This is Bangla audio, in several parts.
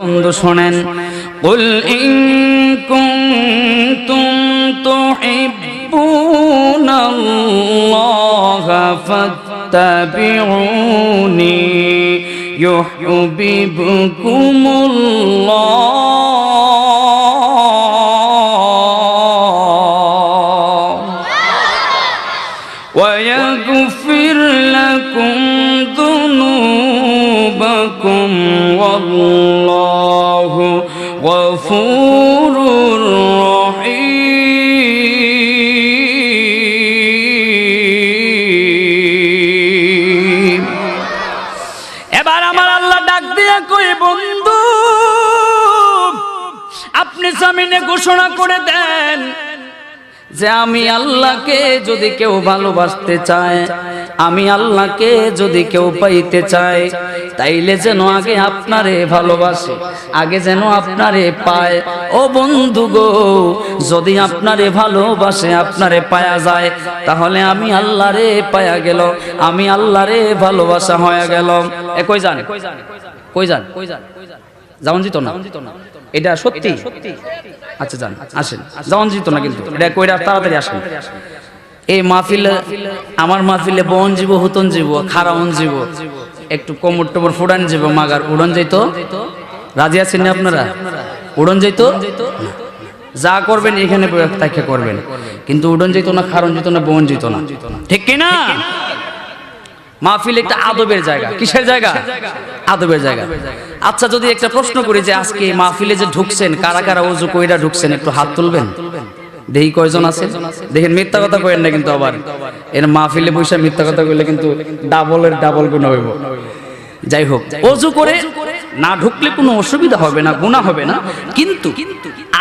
বন্ধু শোনেন قل إن كنتم تحبون الله فاتبعوني يحببكم الله ويغفر لكم ذنوبكم জামিনে ঘোষণা করে দেন যে আমি আল্লাহকে যদি কেউ ভালোবাসতে চায়, আমি আল্লাহকে যদি কেউ পাইতে চায়, তাইলে যেন আগে আপনারে ভালোবাসে, আগে যেন আপনারে পায়। ও বন্ধু গো, যদি আপনারে ভালোবাসে, আপনারে পায়া যায়, তাহলে আমি আল্লাহরে পায়া গেল, আমি আল্লাহরে ভালোবাসা হয়ে গেল। এ কই যান? কই জান কই যান? যাওন জিত না। এটা সত্যি? আচ্ছা যান আসেন। যাওন জিত না কিন্তু। এটা কইরা তাড়াতাড়ি আসেন। এই মাহফিলে আমার মাহফিলে বন জীব হুতন জীব খারাউন জীব একটু কোমর টোমর ফুডান জীব মাগার উড়ন যাইতো রাজি আছেন না আপনারা? উড়ন যাইতো যা করবেন এখানে তাকে করবেন। কিন্তু উড়ন যেত না খারণ যেত না বন যেত না। ঠিক কিনা? মাহফিল একটা আদবের জায়গা। কিসের জায়গা? আদবের জায়গা। আচ্ছা যদি একটা প্রশ্ন করি যে আজকে মাহফিলে যে ঢুকছেন কারা কারা উজু কইরা ঢুকছেন একটু হাত তুলবেন? দেখি কয়জন আছে? দেখেন মিথ্যা কথা কইেন না কিন্তু আবার। এর মাহফিলে বৈশা মিথ্যা কথা কইলে কিন্তু ডাবলের ডাবল গুণ হইব। যাই হোক অজু করে না ঢুকলে কোনো অসুবিধা হবে না গুণা হবে না। কিন্তু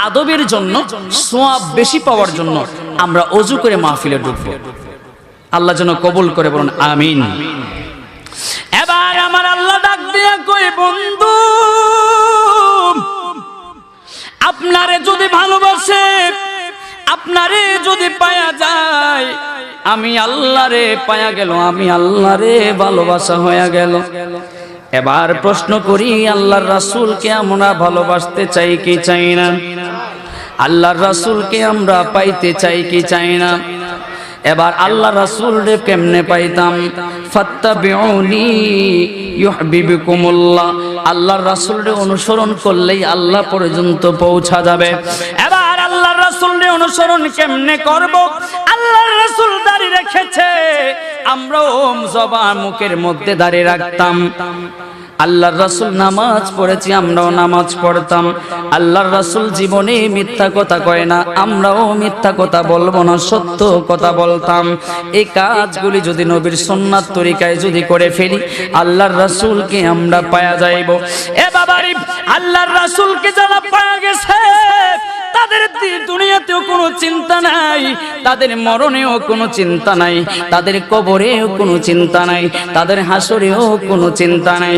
আদবের জন্য সোয়াব বেশি পাওয়ার জন্য আমরা অজু করে মাহফিলে ঢুকবো। আল্লাহ যেন কবুল করে বলুন, আমিন। এবার আমার আল্লাহ ডাক দিয়া কই বন্ধু, আপনারে যদি ভালোবাসে, আপনারে যদি পায়া যায়, আমি আল্লাহরে পায়া গেল, আমি আল্লাহরে ভালোবাসা হয়ে গেল। এবার প্রশ্ন করি, আল্লাহর রাসূলকে আমরা ভালোবাসতে চাই কি চাই না? আল্লাহর রাসূলকে আমরা পাইতে চাই কি চাই না? এবার আল্লাহ রাসুল রে কেমনে পাইতাম? ইউহিব্বুকুমুল্লাহ। আল্লাহর রাসূল রে অনুসরণ করলেই আল্লাহ পর্যন্ত পৌঁছা যাবে। এবার আল্লাহর রাসুল রে অনুসরণ কেমনে করব? আল্লাহর রাসুল দাঁড়িয়ে রেখেছে। আমরাও জবান মুখের মধ্যে দাঁড়িয়ে রাখতাম। আল্লাহর রাসুল নামাজ পড়েছি, আমরাও নামাজ পড়তাম। আল্লাহর রাসুল জীবনে মিথ্যা কথা কয় না, আমরাও মিথ্যা কথা বলব না, সত্য কথা বলতাম। এই কাজগুলি যদি নবীর সুন্নাত তরিকায় যদি করে ফেলি, আল্লাহর রাসূলকে আমরা পায়া যাইব। এ বাবারি, আল্লাহর রাসূলকে যারা পায়া গেছে, তাদের দুনিয়াতেও কোনো চিন্তা নাই, তাদের মরণেও কোনো চিন্তা নাই, তাদের কবরেও কোনো চিন্তা নাই, তাদের হাসরেও কোনো চিন্তা নাই।